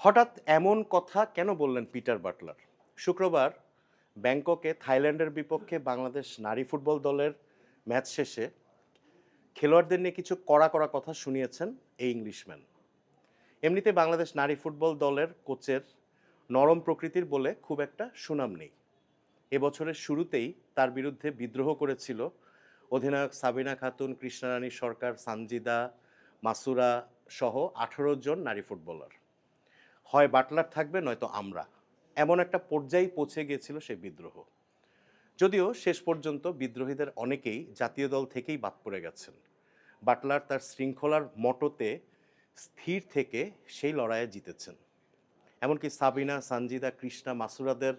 হঠাৎ এমন কথা কেন বললেন পিটার বাটলার? শুক্রবার ব্যাংককে থাইল্যান্ডের বিপক্ষে বাংলাদেশ নারী ফুটবল দলের ম্যাচ শেষে খেলোয়াড়দের নিয়ে কিছু কড়া কড়া কথা শুনিয়েছেন এই ইংলিশম্যান। এমনিতে বাংলাদেশ নারী ফুটবল দলের কোচের নরম প্রকৃতির বলে খুব একটা সুনাম নেই। এবছরের শুরুতেই তার বিরুদ্ধে বিদ্রোহ করেছিল অধিনায়ক সাবিনা খাতুন, কৃষ্ণারানী সরকার, সানজিদা, মাসুরা সহ আঠারো জন নারী ফুটবলার। হয় বাটলার থাকবে, নয়তো আমরা। এমন একটা পর্যায়ে পৌঁছে গিয়েছিল সেই বিদ্রোহ। যদিও শেষ পর্যন্ত বিদ্রোহীদের অনেকেই জাতীয় দল থেকেই বাদ পড়ে গেছেন। বাটলার তার শৃঙ্খলার মটোতে স্থির থেকে সেই লড়াইয়ে জিতেছেন। এমনকি সাবিনা, সানজিদা, কৃষ্ণা, মাসুরাদের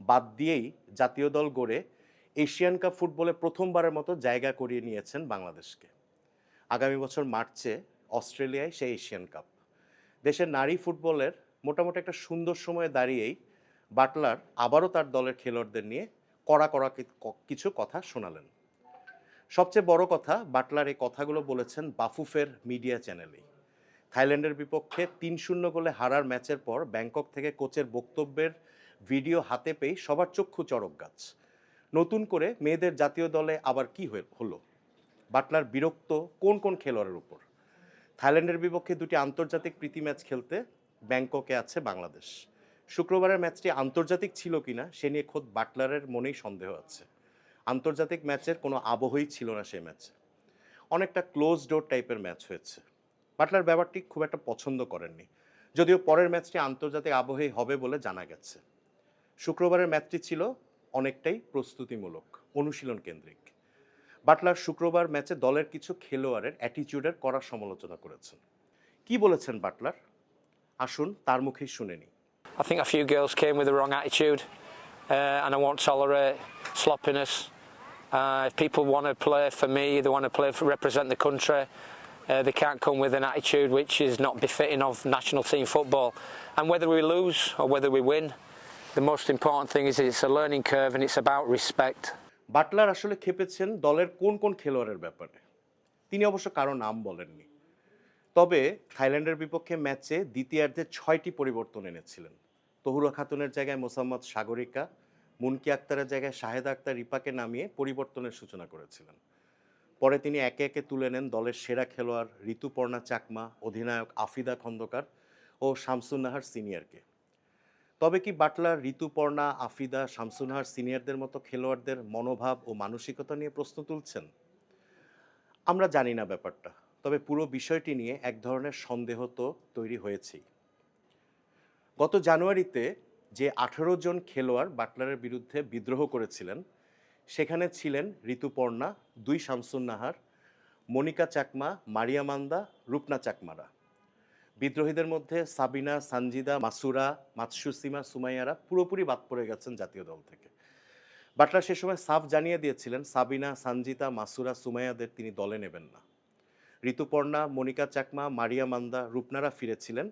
বাদ দিয়েই জাতীয় দল গড়ে এশিয়ান কাপ ফুটবলে প্রথমবারের মতো জায়গা করিয়ে নিয়েছেন বাংলাদেশকে। আগামী বছর মার্চে অস্ট্রেলিয়ায় সেই এশিয়ান কাপ। দেশের নারী ফুটবলের মোটামুটি একটা সুন্দর সময়ে দাঁড়িয়েই বাটলার আবারও তার দলের খেলোয়াড়দের নিয়ে কড়া কড়া কিছু কথা শোনালেন। সবচেয়ে বড় কথা, বাটলার এই কথাগুলো বলেছেন বাফুফের মিডিয়া চ্যানেলেই। থাইল্যান্ডের বিপক্ষে তিন শূন্য গোলে হারার ম্যাচের পর ব্যাংকক থেকে কোচের বক্তব্যের ভিডিও হাতে পেয়ে সবার চক্ষু চড়ক গাছ। নতুন করে মেয়েদের জাতীয় দলে আবার কি হয়ে- হলো? বাটলার বিরক্ত কোন কোন খেলোয়াড়ের উপর? থাইল্যান্ডের বিপক্ষে দুটি আন্তর্জাতিক প্রীতি ম্যাচ খেলতে ব্যাংককে আছে বাংলাদেশ। শুক্রবারের ম্যাচটি আন্তর্জাতিক ছিল কিনা, সে নিয়ে খোদ বাটলারের মনেই সন্দেহ আছে। আন্তর্জাতিক ম্যাচের কোনো আবহই ছিল না সেই ম্যাচে। অনেকটা ক্লোজ ডোর টাইপের ম্যাচ হয়েছে। বাটলার ব্যাপারটি খুব একটা পছন্দ করেননি। যদিও পরের ম্যাচটি আন্তর্জাতিক আবহেই হবে বলে জানা গেছে। শুক্রবারের ম্যাচটি ছিল অনেকটাই প্রস্তুতিমূলক, অনুশীলন কেন্দ্রিক। বাটলার শুক্রবার ম্যাচে দলের কিছু খেলোয়াড়ের অ্যাটিটিউডের কড়া সমালোচনা করেছেন। কি বলেছেন বাটলার? আসুন তার মুখেই শুনে নিই I think a few girls came with the wrong attitude, uh, and I won't tolerate sloppiness. Uh, if people want to play for me, they want to play for represent the country. Uh, they can't come with an attitude which is not befitting of national team football. And whether we lose or whether we win, the most important thing is it's a learning curve and it's about respect. Buttler আসলে খেপেছেন দলের কোন কোন খেলোয়াড়ের ব্যাপারে তিনি অবশ্য কারও নাম বলেননি তবে থাইল্যান্ডের বিপক্ষে ম্যাচে দ্বিতীয়ার্ধে ছয়টি পরিবর্তন এনেছিলেন। তহুরা খাতুনের জায়গায় মোসাম্মদ সাগরিকা, মুনকি আক্তারের জায়গায় শাহেদ আক্তার রিপাকে নামিয়ে পরিবর্তনের সূচনা করেছিলেন। পরে তিনি একে একে তুলে নেন দলের সেরা খেলোয়াড় ঋতুপর্ণা চাকমা, অধিনায়ক আফিদা খন্দকার ও শামসুন্নাহার সিনিয়রকে। তবে কি বাটলার ঋতুপর্ণা, আফিদা শামসুনহার সিনিয়রদের মতো খেলোয়াড়দের মনোভাব ও মানসিকতা নিয়ে প্রশ্ন তুলছেন? আমরা জানি না ব্যাপারটা। তবে পুরো বিষয়টি নিয়ে এক ধরনের সন্দেহ তো তৈরি হয়েছেই। গত জানুয়ারিতে যে আঠারো জন খেলোয়াড় বাটলারের বিরুদ্ধে বিদ্রোহ করেছিলেন, সেখানে ছিলেন ঋতুপর্ণা, দুই শামসুন্নাহার মনিকা চাকমা, মারিয়া মান্দা, রূপনা চাকমারা। বিদ্রোহীদের মধ্যে সাবিনা, সানজিদা, মাসুরা, মাতসুসিমা, সুমাইয়ারা পুরোপুরি বাদ পড়ে গেছেন জাতীয় দল থেকে। বাটলার সে সময় সাফ জানিয়ে দিয়েছিলেন, সাবিনা, সানজিদা, মাসুরা, সুমাইয়াদের তিনি দলে নেবেন না। ঋতুপর্ণা, মনিকা চাকমা, মারিয়া মান্দা, রূপনারা ফিরেছিলেন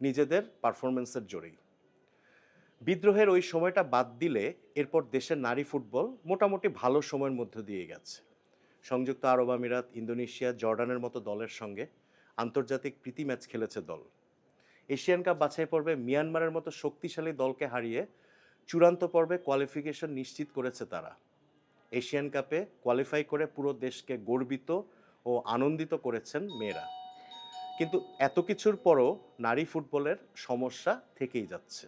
নিজেদের পারফরমেন্সের জোরেই। বিদ্রোহের ওই সময়টা বাদ দিলে এরপর দেশের নারী ফুটবল মোটামুটি ভালো সময়ের মধ্য দিয়ে গেছে। সংযুক্ত আরব আমিরাত, ইন্দোনেশিয়া, জর্ডানের মতো দলের সঙ্গে আন্তর্জাতিক প্রীতি ম্যাচ খেলেছে দল। এশিয়ান কাপ বাছাই পর্বে মিয়ানমারের মতো শক্তিশালী দলকে হারিয়ে চূড়ান্ত পর্বে কোয়ালিফিকেশন নিশ্চিত করেছে তারা। এশিয়ান কাপে কোয়ালিফাই করে পুরো দেশকে গর্বিত ও আনন্দিত করেছেন মেয়েরা। কিন্তু এত কিছুর পরও নারী ফুটবলের সমস্যা থেকেই যাচ্ছে।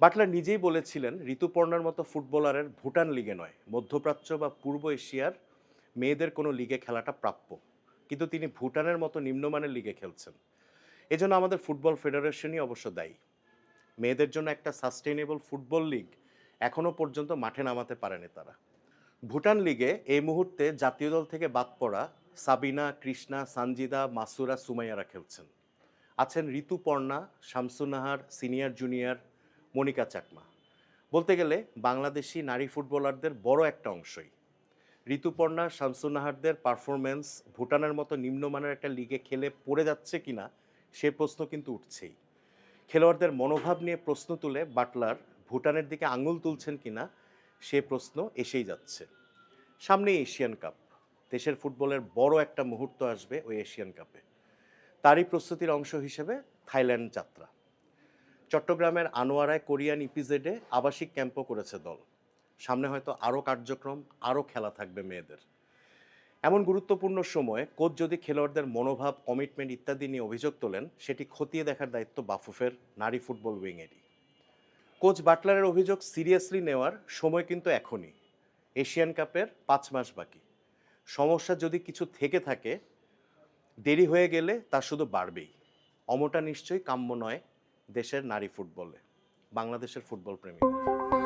বাটলার নিজেই বলেছিলেন, ঋতুপর্ণার মতো ফুটবলারের ভুটান লিগে নয়, মধ্যপ্রাচ্য বা পূর্ব এশিয়ার মেয়েদের কোনো লিগে খেলাটা প্রাপ্য। কিন্তু তিনি ভুটানের মতো নিম্নমানের লিগে খেলছেন। এজন্য আমাদের ফুটবল ফেডারেশনই অবশ্য দায়ী। মেয়েদের জন্য একটা সাস্টেইনেবল ফুটবল লিগ এখনও পর্যন্ত মাঠে নামাতে পারেনি তারা। ভুটান লিগে এই মুহূর্তে জাতীয় দল থেকে বাদ পড়া সাবিনা, কৃষ্ণা, সানজিদা, মাসুরা, সুমাইয়ারা খেলছেন। আছেন ঋতুপর্ণা শামসুনাহার সিনিয়র জুনিয়র, মনিকা চাকমা। বলতে গেলে বাংলাদেশি নারী ফুটবলারদের বড় একটা অংশই। ঋতুপর্ণা শামসুনাহারদের পারফরমেন্স ভুটানের মতো নিম্নমানের একটা লিগে খেলে পড়ে যাচ্ছে কিনা, সে প্রশ্ন কিন্তু উঠছেই। খেলোয়াড়দের মনোভাব নিয়ে প্রশ্ন তুলে বাটলার ভুটানের দিকে আঙুল তুলছেন কিনা সে প্রশ্ন এসেই যাচ্ছে। সামনে এশিয়ান কাপ। দেশের ফুটবলের বড় একটা মুহূর্ত আসবে ওই এশিয়ান কাপে। তারই প্রস্তুতির অংশ হিসেবে থাইল্যান্ড যাত্রা। চট্টগ্রামের আনোয়ারায় কোরিয়ান ইপিজেডে আবাসিক ক্যাম্পও করেছে দল। সামনে হয়তো আরও কার্যক্রম, আরও খেলা থাকবে মেয়েদের। এমন গুরুত্বপূর্ণ সময়ে কোচ যদি খেলোয়াড়দের মনোভাব, কমিটমেন্ট ইত্যাদি নিয়ে অভিযোগ তোলেন, সেটি খতিয়ে দেখার দায়িত্ব বাফুফের নারী ফুটবল উইংয়েরই। কোচ বাটলারের অভিযোগ সিরিয়াসলি নেওয়ার সময় কিন্তু এখনই। এশিয়ান কাপের পাঁচ মাস বাকি। সমস্যা যদি কিছু থেকে থাকে, দেরি হয়ে গেলে তা শুধু বাড়বেই। অমটা নিশ্চয়ই কাম্য নয় দেশের নারী ফুটবলে, বাংলাদেশের ফুটবল প্রেমীদের।